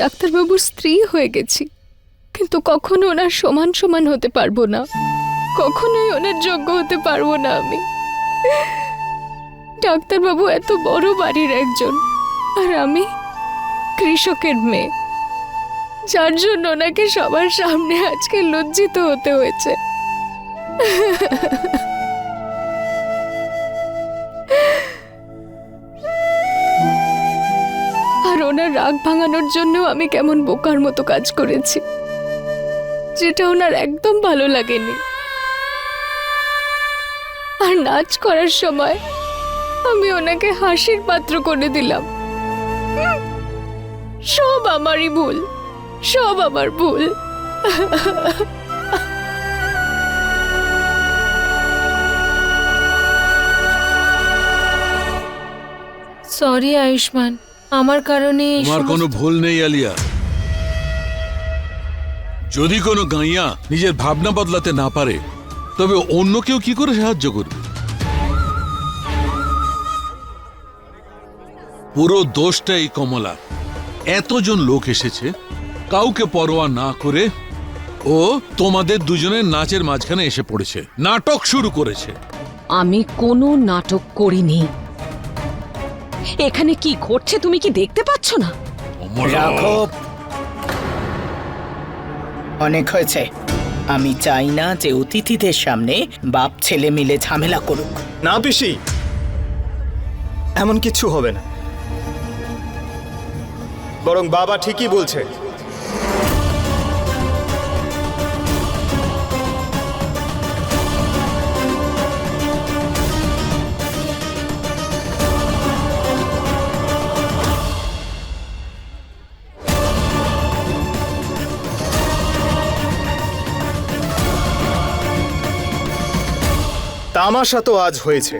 ডাক্তারবাবুর স্ত্রী হয়ে গেছি। কিন্তু কখনো ওনার সমান সমান হতে পারব না। কখনোই ওনার যোগ্য হতে পারব না আমি। ডাক্তারবাবু এত বড় বাড়ির একজন, আর আমি কৃষকের মেয়ে। যার জন্য ওনাকে সবার সামনে আজকে লজ্জিত হতে হয়েছে। ওনার রাগ ভাঙানোর জন্য আমি কেমন বোকার মতো কাজ করেছি। যেটা ওনার একদম ভালো লাগেনি। আর নাচ করার সময় আমি ওনাকে হাসির পাত্র করে দিলাম। সব আমারই ভুল। সব আমার ভুল। সরি, আয়ুষ্মান। আমার কারণে তোমার কোনো ভুল নেই আলিয়া। যদি কোনো গাইয়া নিজের ভাবনা বদলাতে না পারে তবে অন্য কেউ কি করে সাহায্য করবে? পুরো দোষটা এই কমলা। এতজন লোক এসেছে কাউকে পরোয়া না করে ও তোমাদের দুজনের নাচের মাঝখানে এসে পড়েছে নাটক শুরু করেছে। আমি কোনো নাটক করিনি। এখানে কি ঘটছে তুমি কি দেখতে পাচ্ছ না। অনেক হয়েছে। আমি চাই না যে অতিথিদের সামনে বাপ ছেলে মিলে ঝামেলা করুক। না পিসি। এমন কিছু হবে না। বরং বাবা ঠিকই বলছে। তামাশা তো আজ হয়েছে।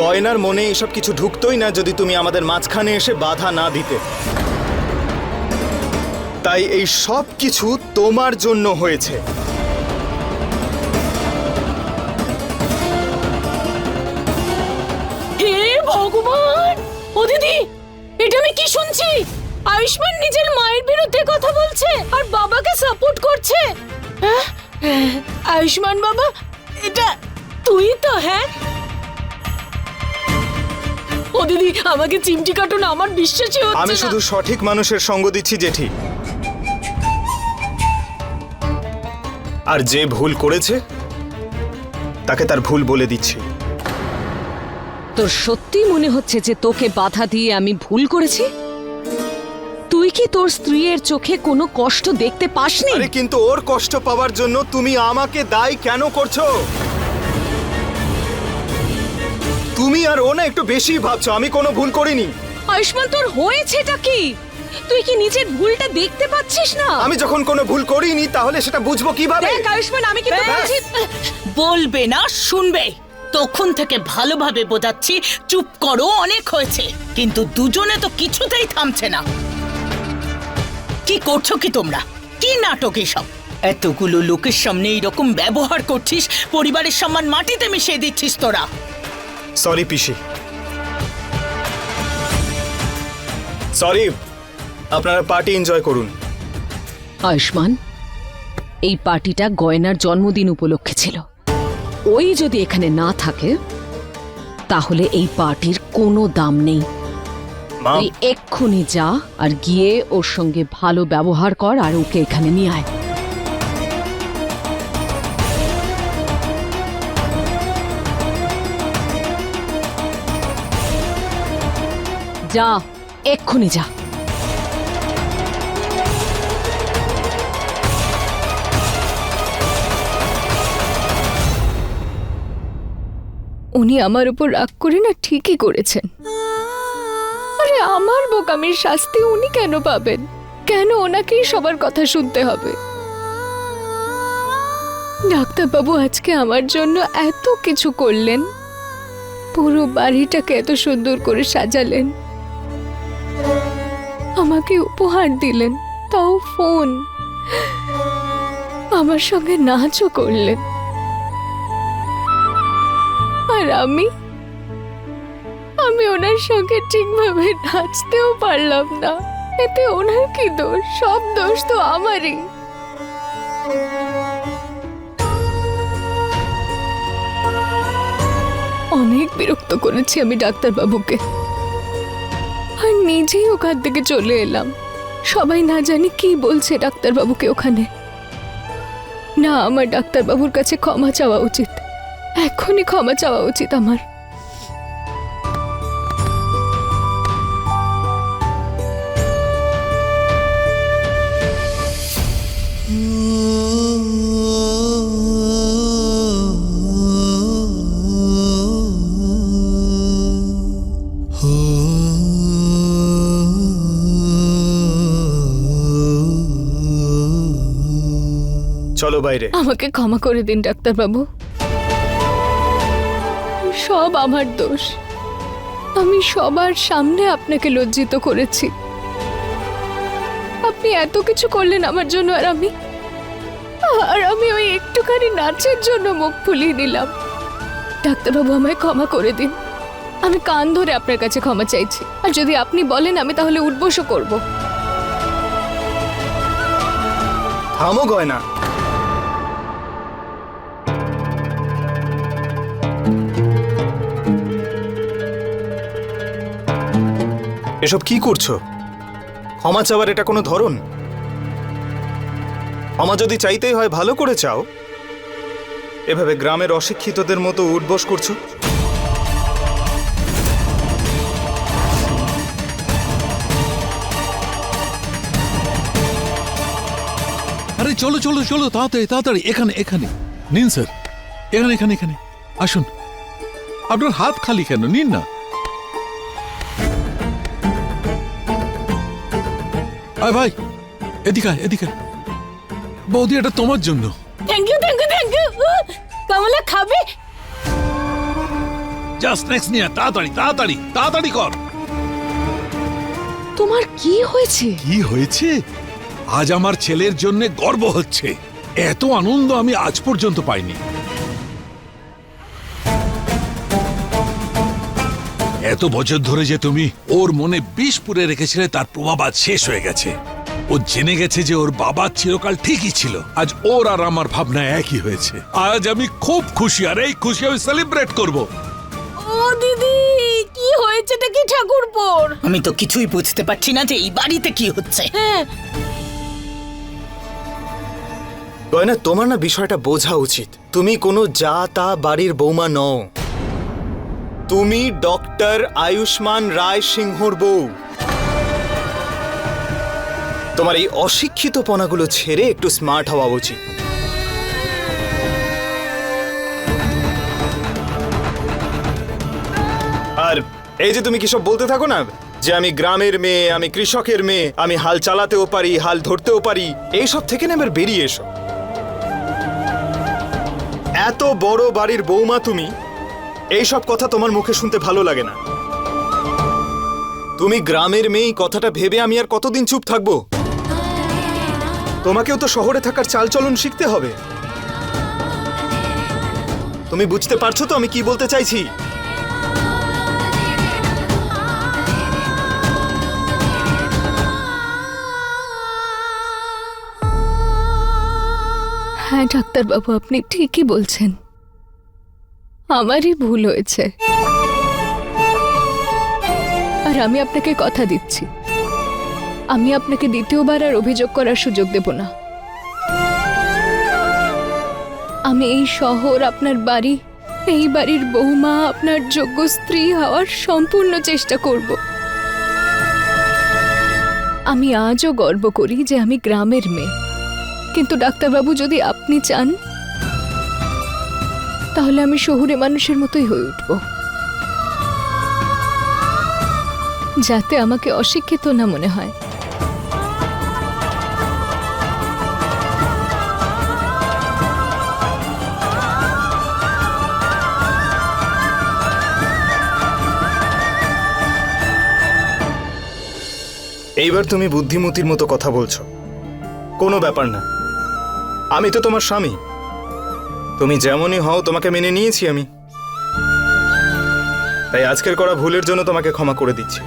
গয়নার মনে এসব কিছু ঢুকতোই না যদি তুমি আমাদের মাঝখানে এসে বাধা না দিতে। তাই এই সব কিছু তোমার জন্য হয়েছে। হে ভগবান! ও দিদি, এটা আমি কি শুনছি? আয়ুষ্মান নিজের মায়ের বিরুদ্ধে কথা বলছে আর বাবাকে সাপোর্ট করছে? হ্যাঁ? আয়ুষ্মান বাবা তুই তো হ্যাঁ? ও দিদি আমাকে চিমটি কাটুন আমার বিশ্বাসই হচ্ছে আমি শুধু সঠিক মানুষের সঙ্গ দিচ্ছি জেঠি। আর যে ভুল করেছে তাকে তার ভুল বলে দিচ্ছি। তোর সত্যি মনে হচ্ছে যে তোকে বাধা দিয়ে আমি ভুল করেছি? তুই কি তোর স্ত্রীর চোখে কোনো কষ্ট দেখতে পাসনি? আরে কিন্তু ওর কষ্ট পাওয়ার জন্য তুমি আমাকে দায়ী কেন করছ? তুমি আর ও না একটু বেশি ভাবছ আমি কোনো ভুল করিনি। আয়ুষ্মান তোর হয়েছেটা কি? তুই কি নিজের ভুলটা দেখতে পাচ্ছিস না? আমি যখন কোনো ভুল করিনি তাহলে সেটা বুঝব কীভাবে? দেখ আয়ুষ্মান আমি কিন্তু। বলছি বলবে না শুনবে। তখন থেকে ভালোভাবে বোঝাচ্ছি চুপ করো অনেক হয়েছে। কিন্তু দুজনে তো কিছুতেই থামছে না। কি করছ কি তোমরা? কি নাটক এসব? এতগুলো লোকের সামনে এইরকম ব্যবহার করছিস পরিবারের সম্মান মাটিতে মিশিয়ে দিচ্ছিস তোরা। সরি পিসি সরি আপনারা পার্টি এনজয় করুন। আয়ুষ্মান এই পার্টিটা গয়নার জন্মদিন উপলক্ষে ছিল। ওই যদি এখানে না থাকে তাহলে এই পার্টির কোনো দাম নেই। তুই এক্ষুনি যা আর গিয়ে ওর সঙ্গে ভালো ব্যবহার কর আর ওকে এখানে নিয়ে আয়। যা, এক্ষুনি যা। উনি আমার উপর রাগ করে না ঠিকই করেছেন। আরে আমার বোকামির শাস্তি উনি কেন পাবেন? কেন ওনাকেই সবার কথা শুনতে হবে? ডাক্তারবাবু আজকে আমার জন্য এত কিছু করলেন। পুরো বাড়িটাকে এত সুন্দর করে সাজালেন। আমাকে উপহার দিলেন, তাও ফোন। আমার সঙ্গে নাচও করলেন। আর আমি? আমি ওনার সঙ্গে ঠিকভাবে নাচতেও পারলাম না। এতে ওনার কি দোষ? সব দোষ তো আমারই। অনেক বিরক্ত করেছি আমি ডাক্তারবাবুকে। নিজেই ওখান থেকে চলে এলাম। সবাই না জানি কি বলছে ডাক্তারবাবুকে ওখানে। না, আমার ডাক্তারবাবুর কাছে ক্ষমা চাওয়া উচিত। এখনই ক্ষমা চাওয়া উচিত আমার। বাইরে। আমাকে ক্ষমা করে দিন ডাক্তারবাবু। সব আমার দোষ। আমি সবার সামনে আপনাকে লজ্জিত করেছি। আপনি এত কিছু করলেন আমার জন্য আর আমি আর আমি ওই একটুখানি নাচের জন্য মুখ ফুলিয়ে দিলাম। ডাক্তারবাবু আমায় ক্ষমা করে দিন। আমি কান ধরে আপনার কাছে ক্ষমা চাইছি। আর যদি আপনি বলেন আমি তাহলে উঠবসও করব। থামো গয়না। এসব কি করছ? ক্ষমা চাওয়ার এটা কোনো ধরন? ক্ষমা যদি চাইতেই হয় ভালো করে চাও। এভাবে গ্রামের অশিক্ষিতদের মতো উঠবোস করছ? আরে চলো চলো চলো, তাড়াতাড়ি তাড়াতাড়ি, এখানে এখানে। নিন স্যার, এখানে এখানে এখানে। আসুন। আপনার হাত খালি কেন? নিন না। আয় ভাই এদিকে আয়, এদিকে আয়। বৌদি এটা তোমার জন্য। Thank you thank you thank you কমলা খাবে? যা স্ন্যাক্স নিয়ে আয়, তাড়াতাড়ি তাড়াতাড়ি তাড়াতাড়ি কর। তোমার কি হয়েছে? কি হয়েছে? আজ আমার ছেলের জন্য গর্ব হচ্ছে। এত আনন্দ আমি আজ পর্যন্ত পাইনি। এত বছর ধরে যে তুমি ওর মনে বিষ পুরে রেখেছিলে তার প্রভাব আজ শেষ হয়ে গেছে। ও জেনে গেছে যে ওর বাবা চিরকাল ঠিকই ছিল। আজ ওর আর আমার ভাবনা একই হয়েছে। আজ আমি খুব খুশি আর এই খুশি আমি সেলিব্রেট করব। ও দিদি কি হয়েছে কি ঠাকুরপোর? আমি তো কিছুই বুঝতে পারছি না যে এই বাড়িতে কি হচ্ছে। হ্যাঁ। গয়না তোমার না বিষয়টা বোঝা উচিত। তুমি কোনো যা তা বাড়ির বৌমা নও। তুমি ডক্টর আয়ুষ্মান রায় সিংহর বউ। তোমার এই অশিক্ষিত পনাগুলো ছেড়ে একটু স্মার্ট হওয়া উচিত। আর এই যে তুমি কি সব বলতে থাকো না? যে আমি গ্রামের মেয়ে, আমি কৃষকের মেয়ে, আমি হাল চালাতেও পারি, হাল ধরতেও পারি এইসব থেকে না এবার বেরিয়ে এসো। এত বড় বাড়ির বৌমা তুমি এইসব কথা তোমার মুখে শুনতে ভালো লাগে না। তুমি গ্রামের মেয়ে কথাটা ভেবে আমি আর কতদিন চুপ থাকব? তোমাকেও তো শহরে থাকার চালচলন শিখতে হবে। তুমি বুঝতে পারছ তো আমি কি বলতে চাইছি? হ্যাঁ ডাক্তারবাবু, আপনি ঠিকই বলছেন। আমারই ভুল হয়েছে। আর আমি আপনাকে কথা দিচ্ছি। আমি আপনাকে দ্বিতীয়বার আর অভিযোগ করার সুযোগ দেব না। আমি এই শহর, আপনার বাড়ি, এই বাড়ির বৌমা, আপনার যোগ্য স্ত্রী হওয়ার সম্পূর্ণ চেষ্টা করব। আমি আজও গর্ব করি যে আমি গ্রামের মেয়ে। কিন্তু ডাক্তারবাবু, যদি আপনি চান তাহলে আমি শহুরে মানুষের মতোই হয়ে উঠব। যাতে আমাকে অশিক্ষিত না মনে হয়। এইবার তুমি বুদ্ধিমতির মতো কথা বলছো। কোনো ব্যাপার না। আমি তো তোমার স্বামী। তুমি যেমনই হও, তোমাকে মেনে নিয়েছি আমি। তাই আজকের করা ভুলের জন্য তোমাকে ক্ষমা করে দিচ্ছি।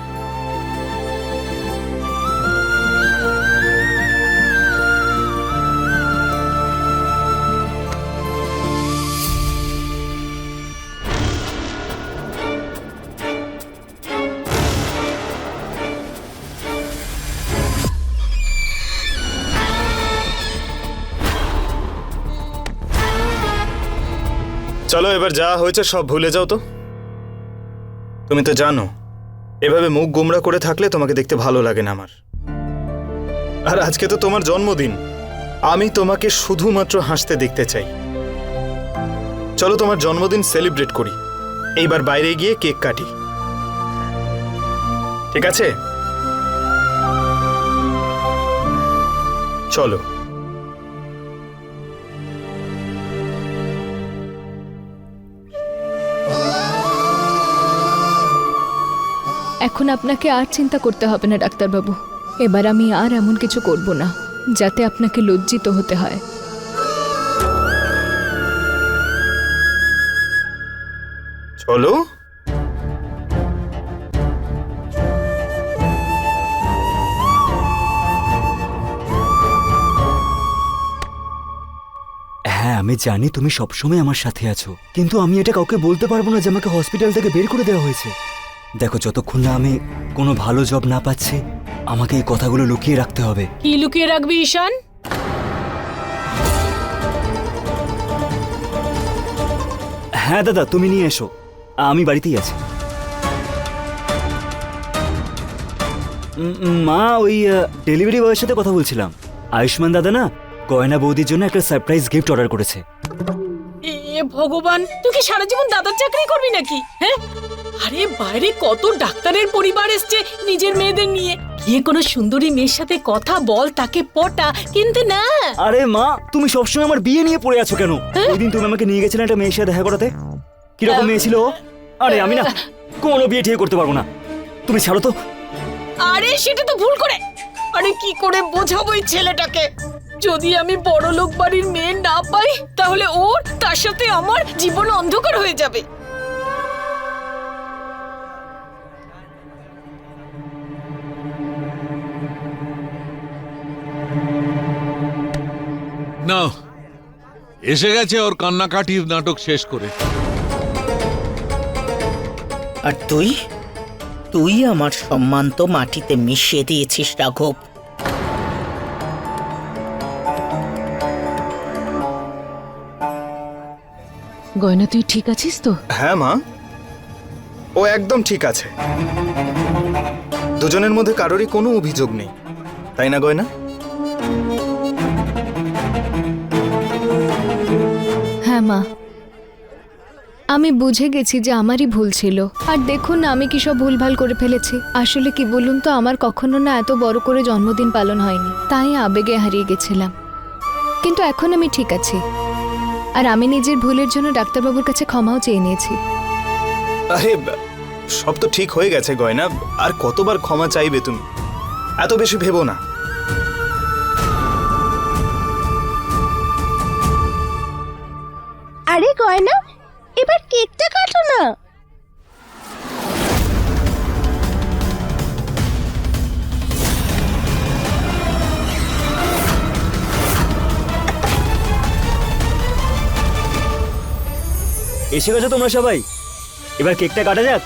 চলো, এবার যা হয়েছে সব ভুলে যাও তো। তুমি তো জানো, এভাবে মুখ গোমরা করে থাকলে তোমাকে দেখতে ভালো লাগে না আমার। আর আজকে তো তোমার জন্মদিন, আমি তোমাকে শুধুমাত্র হাসতে দেখতে চাই। চলো, তোমার জন্মদিন সেলিব্রেট করি। এইবার বাইরে গিয়ে কেক কাটি। ঠিক আছে? চলো। এখন আপনাকে আর চিন্তা করতে হবে না ডাক্তারবাবু। এবার আমি আর এমন কিছু করব না যাতে আপনাকে লজ্জিত হতে হয়। চলো। হ্যাঁ আমি জানি তুমি সবসময় আমার সাথে আছো কিন্তু আমি এটা কাউকে বলতে পারব না যে আমাকে হসপিটাল থেকে বের করে দেওয়া হয়েছে। দেখো যতক্ষণ না আমি কোনো ভালো জব না পাচ্ছি আমাকে এই কথাগুলো লুকিয়ে রাখতে হবে। কি লুকিয়ে রাখবি ঈশান? হ্যাঁ দাদা তুমি নিয়ে এসো। আমি বাড়িতেই আছি। মা ওই ডেলিভারি বয়ের সাথে কথা বলছিলাম। আয়ুষ্মান দাদা না গয়না বৌদির জন্য একটা সারপ্রাইজ গিফট অর্ডার করেছে। এ ভগবান তুই কি সারা জীবন দাদার চাকরি করবি নাকি হ্যাঁ? আরে বাইরে কত ডাক্তারের পরিবার এসছে নিজের মেয়েদের নিয়ে। গিয়ে কোনো সুন্দরী মেয়ের সাথে কথা বল তাকে পটা কিন্তু না। আরে মা তুমি সবসময় আমার বিয়ে নিয়ে পড়ে আছো কেন? ওই দিন তুমি আমাকে নিয়ে গেছিলে একটা মেয়ের সাথে দেখা করাতে। কীরকম মেয়ে ছিল ও? আরে আমি না কোনো বিয়ে ঠিক করতে পারব না। তুমি ছাড়ো তো। আরে সেটা তো ভুল করে। আরে কি করে বোঝাবো এই ছেলেটাকে? যদি আমি বড় লোক বাড়ির মেয়ে না পাই তাহলে ওর তার সাথে আমার জীবন অন্ধকার হয়ে যাবে। না। এসে গেছে ওর কান্নাকাটির নাটক শেষ করে। আর তুই? তুই আমার সম্মান তো মাটিতে মিশিয়ে দিয়েছিস রাঘব। গয়না তুই ঠিক আছিস তো? হ্যাঁ মা। ও একদম ঠিক আছে। দুজনের মধ্যে কারোরই কোনো অভিযোগ নেই। তাই না গয়না? হ্যাঁ মা। আমি বুঝে গেছি যে আমারই ভুল ছিল। আর দেখুন না, আমি কি সব ভুলভাল করে ফেলেছি। আসলে কি বলুন তো, আমার কখনো না এত বড় করে জন্মদিন পালন হয়নি। তাই আবেগে হারিয়ে গেছিলাম। কিন্তু এখন আমি ঠিক আছি। আর আমি নিজের ভুলের জন্য ডাক্তারবাবুর কাছে ক্ষমাও চেয়ে নিয়েছি। আরে, সব তো ঠিক হয়ে গেছে, গয়না। আর কতবার ক্ষমা চাইবে তুমি? এত বেশি ভেবো না। আরে গয়না এবার কেকটা কাটো না। এসে গেছো তোমরা সবাই? এবার কেকটা কাটা যাক?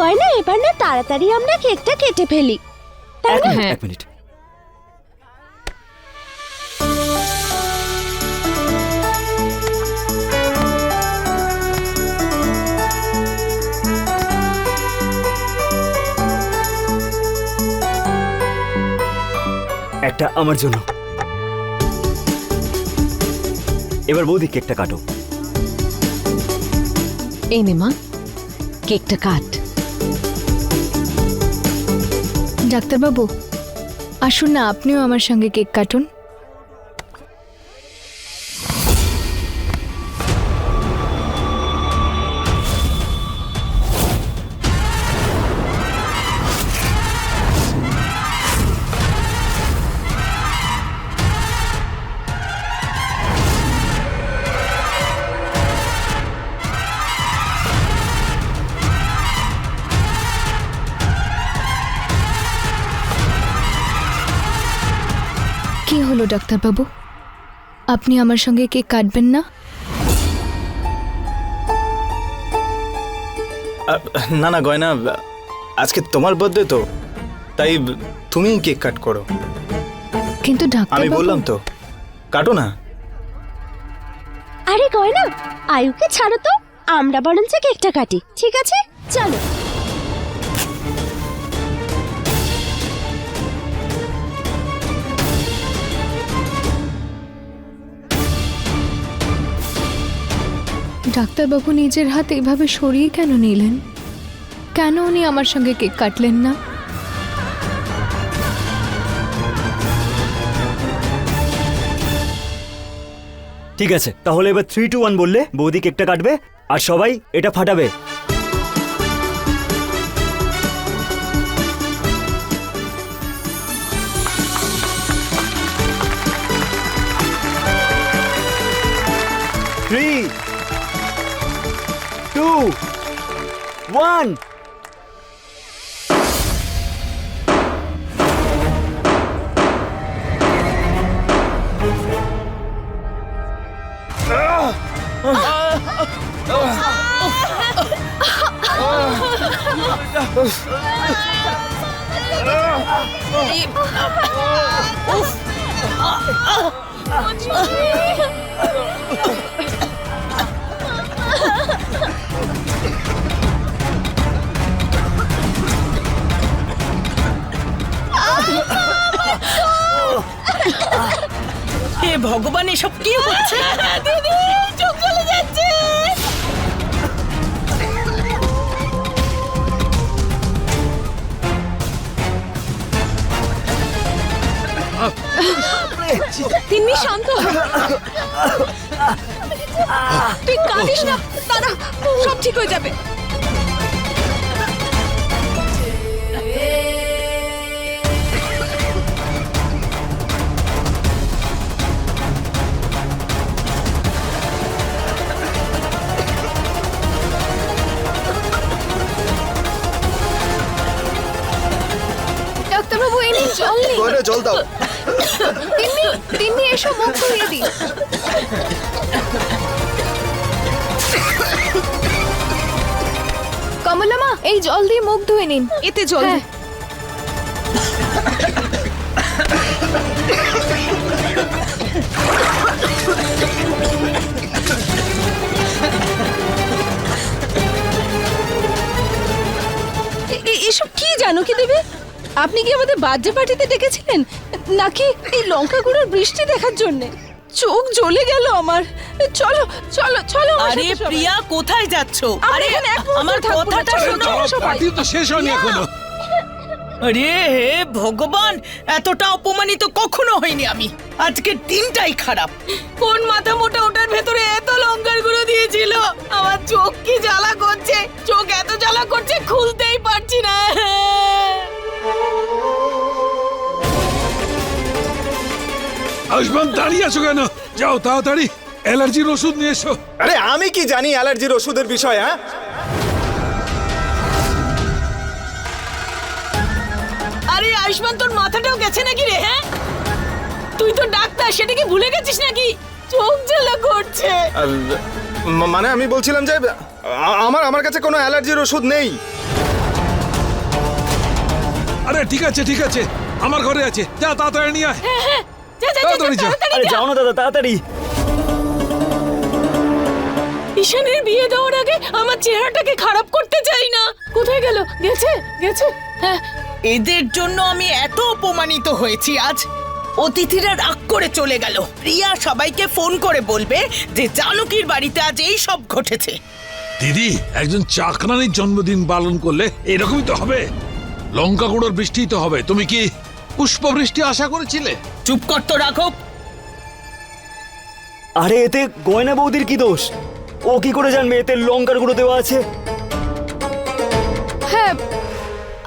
গয়না এবার না তাড়াতাড়ি আমরা কেকটা কেটে ফেলি। হ্যাঁ। এক মিনিট। একটা আমার জন্য। এবার বৌদি কেকটা কাটো। এই নে মা কেকটা কাট। ডাক্তারবাবু। আসুন না আপনিও আমার সঙ্গে কেক কাটুন। ডাক্তারবাবু আপনি আমার সঙ্গে কেক কাটবেন না? না না গয়না আজকে তোমার বার্থডে তো তাই তুমি কেক কাট করো। কিন্তু ডাক্তার আমি বললাম তো কাটো না। আরে গয়না আয়ুকে ছাড়ো তো আমরা বরঞ্চ কেকটা কাটি ঠিক আছে? চলো। ডাক্তারবাবু নিজের হাতে এভাবে সরিয়ে কেন নিলেন? কেন উনি আমার সঙ্গে কেক কাটলেন না? ঠিক আছে, তাহলে এবার থ্রি টু ওয়ান বললে বৌদি কেকটা কাটবে আর সবাই এটা ফাটাবে। ওয়ান হে ভগবান এসব কি হচ্ছে? দিদি চোখ চলে যাচ্ছে। তিন্নি শান্ত। তুই কাঁদিস না দাদা সব ঠিক হয়ে যাবে। গয়না জল দাও। তিন্নি তিন্নি এসব মুখ ধুয়ে দিন কমলামা এই জল দিয়ে মুখ ধুয়ে নিন। এতে জল এসব কি জানো কি দেবে? আপনি কি আমাদের বার্থডে পার্টিতে ডেকেছিলেন? নাকি এই লঙ্কা গুঁড়োর বৃষ্টি দেখার জন্য? চোখ জ্বলে গেল আমার। চলো চলো চলো আরে প্রিয়া কোথায় যাচ্ছ? আরে আমার কথাটা শোনো। পার্টি তো শেষ হয়নি এখনও। আরে হে ভগবান এতটা অপমানিত কখনো হয়নি আমি। আজকে দিনটাই খারাপ। কোন মাথা মোটা ওটার ভেতরে এত লঙ্কার গুঁড়ো দিয়েছিল? আমার চোখ কি জ্বালা করছে? চোখ এত জ্বালা করছে খুলতেই পারছি না। আয়ুষ্মান দাঁড়িয়ে আছো কেন? যাও তাড়াতাড়ি অ্যালার্জির ওষুধ নিয়ে এসো। আরে আমি কি জানি অ্যালার্জির ওষুধের বিষয় হ্যাঁ? আরে আয়ুষ্মান তোর মাথাটাও গেছে নাকি রে হ্যাঁ? তুই তো ডাক্তার সেটা কি ভুলে গেছিস নাকি? চোখ জ্বালা করছে। মানে আমি বলছিলাম যে আমার আমার কাছে কোনো অ্যালার্জির ওষুধ নেই। আরে ঠিক আছে ঠিক আছে আমার ঘরে আছে। যা তাড়াতাড়ি নিয়ে আয়। যা, যা, যা, যা, তাড়াতাড়ি যা। আরে যাও না দাদা তাড়াতাড়ি। ঈশানের বিয়ে দেওয়ার আগে আমার চেহারাটাকে খারাপ করতে চাই না। কোথায় গেল? গেছে? গেছে? হ্যাঁ। এদের জন্য আমি এত অপমানিত হয়েছি আজ অতিথিরা রাগ করে চলে গেল। প্রিয়া সবাইকে ফোন করে বলবে যে জানকীর বাড়িতে আজ এই সব ঘটেছে। দিদি একজন চাকরানির জন্মদিন পালন করলে এরকমই তো হবে। লঙ্কা গুঁড়োর বৃষ্টি তো হবে। তুমি কি পুষ্প বৃষ্টি আশা করেছিলে? চুপ কর তো রাঘব। আরে এতে গয়না বৌদির কি দোষ? ও কি করে জানবে? এতে লঙ্কার গুঁড়ো দেওয়া আছে? হ্যাঁ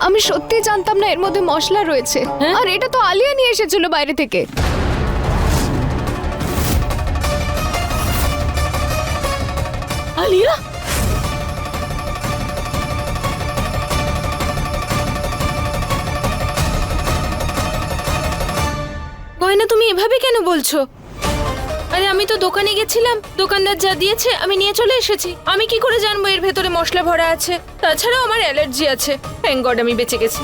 আমি সত্যি জানতাম না এর মধ্যে মশলা রয়েছে। আর এটা তো আলিয়া নিয়ে এসেছিল বাইরে থেকে। আলিয়া? এভাবে কেন বলছো? আরে আমি তো দোকানে গেছিলাম, দোকানদার যা দিয়েছে আমি নিয়ে চলে এসেছি। আমি কি করে জানব এর ভেতরে মশলা ভরা আছে? তাছাড়াও আমার অ্যালার্জি আছে। থ্যাংক গড আমি বেঁচে গেছি।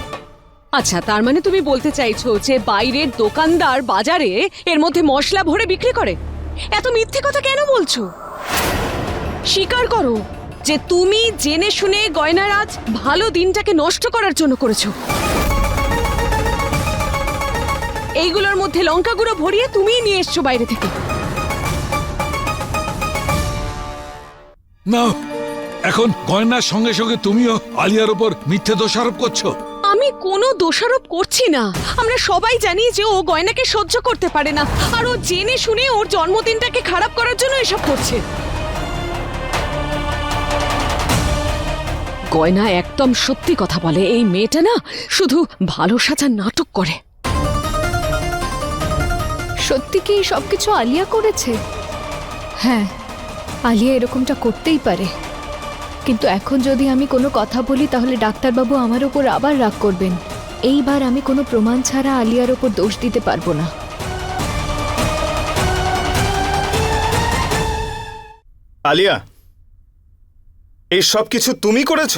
আচ্ছা তার মানে তুমি বলতে চাইছো যে বাইরের দোকানদার বাজারে এর মধ্যে মশলা ভরে বিক্রি করে? এত মিথ্যে কথা কেন বলছো? স্বীকার করো যে তুমি জেনে শুনে গয়নার আজ ভালো দিনটাকে নষ্ট করার জন্য করেছ। এইগুলোর মধ্যে লঙ্কা গুঁড়ো ভরিয়ে তুমিই নিয়ে এসছো বাইরে থেকে। না এখন গয়নার সঙ্গে সঙ্গে তুমিও আলিয়ার উপর মিথ্যে দোষারোপ করছ। আমি কোনো দোষারোপ করছি না। আমরা সবাই জানি যে ও গয়নাকে সহ্য করতে পারে না আর ও জেনে শুনে ওর জন্মদিনটাকে খারাপ করার জন্য এসব করছে। গয়না একদম সত্যি কথা বলে এই মেয়েটা না শুধু ভালো সাজা নাটক করে। সত্যি কি সবকিছু আলিয়া করেছে? হ্যাঁ আলিয়া এরকমটা করতেই পারে। কিন্তু এখন যদি আমি কোনো কথা বলি, তাহলে ডাক্তারবাবু আমার ওপর আবার রাগ করবেন। এইবার আমি কোনো প্রমাণ ছাড়া আলিয়ার ওপর দোষ দিতে পারব না। আলিয়া, এই সব কিছু তুমি করেছ?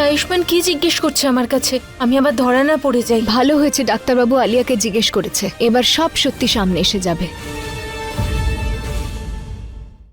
আয়ুষ্মান কি জিজ্ঞেস করছে আমার কাছে? আমি আবার ধরা না পড়ে যাই। ভালো হয়েছে ডাক্তারবাবু আলিয়াকে জিজ্ঞেস করেছে। এবার সব সত্যি সামনে এসে যাবে।